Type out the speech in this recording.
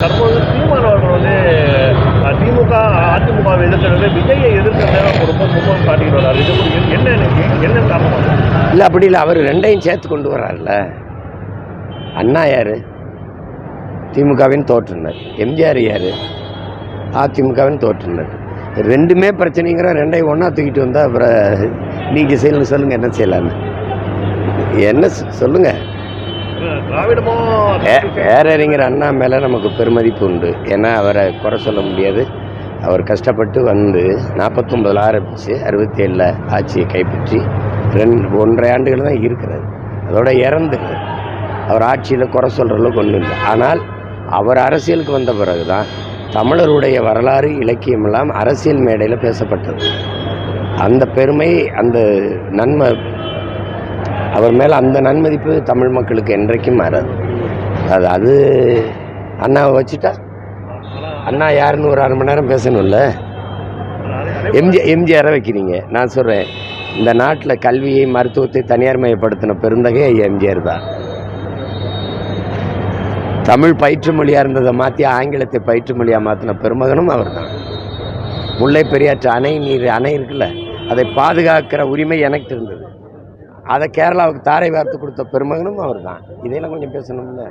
தற்போது சீமான் அவர்கள் வந்து திமுக அதிமுகவை எதிர்க்கிறது விஜயை எதிர்க்கிறத ரொம்ப முகம் காட்டிட்டு வர்றாரு. இது ஒரு என்ன என்ன காரணம்? இல்லை அப்படி இல்லை. அவர் ரெண்டையும் சேர்த்து கொண்டு வர்றாருல்ல. அண்ணா யார்? திமுகவின் தோற்றுனர். எம்ஜிஆர் யார்? அதிமுகவின் தோற்றுனர். ரெண்டுமே பிரச்சனைங்கிற ரெண்டையும் ஒன்றா தூக்கிட்டு வந்தால் அப்புறம் நீங்கள் செய்யணும் சொல்லுங்கள் என்ன செய்யலான்னு என்ன சொ- பேரறிஞர் அண்ணா மேலே நமக்கு பெருமதிப்பு உண்டு. ஏன்னா அவரை குறை சொல்ல முடியாது. அவர் கஷ்டப்பட்டு வந்து நாற்பத்தொம்பதில் ஆரம்பித்து அறுபத்தி ஏழில் ஆட்சியை கைப்பற்றி ரெண்டு ஒன்றரை ஆண்டுகள் தான் இருக்கிறார். அதோட இறந்து அவர் ஆட்சியில் குறை சொல்கிற அளவுக்கு ஒன்றும் இல்லை. ஆனால் அவர் அரசியலுக்கு வந்த பிறகு தான் தமிழருடைய வரலாறு இலக்கியமெல்லாம் அரசியல் மேடையில் பேசப்பட்டது. அந்த பெருமை அந்த நன்மை அவர் மேலே அந்த நன்மதிப்பு தமிழ் மக்களுக்கு என்றைக்கும் மாறாது. அது அது அண்ணாவை வச்சுட்டா? அண்ணா யாருன்னு ஒரு அரை மணி நேரம் பேசணும்ல? எம்ஜி எம்ஜிஆரை வைக்கிறீங்க. நான் சொல்கிறேன் இந்த நாட்டில் கல்வியை மருத்துவத்தை தனியார் மயப்படுத்தின பெருந்தகை எம்ஜிஆர் தான். தமிழ் பயிற்று மொழியாக இருந்ததை மாற்றி ஆங்கிலத்தை பயிற்று மொழியாக மாற்றின பெருமகனும் அவர் தான். முல்லை பெரியாற்று அணை நீர் அணை இருக்குல்ல? அதை பாதுகாக்கிற உரிமை எனக்கு இருந்தது அதை கேரளாவுக்கு தாரை வார்த்து கொடுத்த பெருமகனும் அவர் தான் இதையெல்லாம் கொஞ்சம் பேசணும்ல?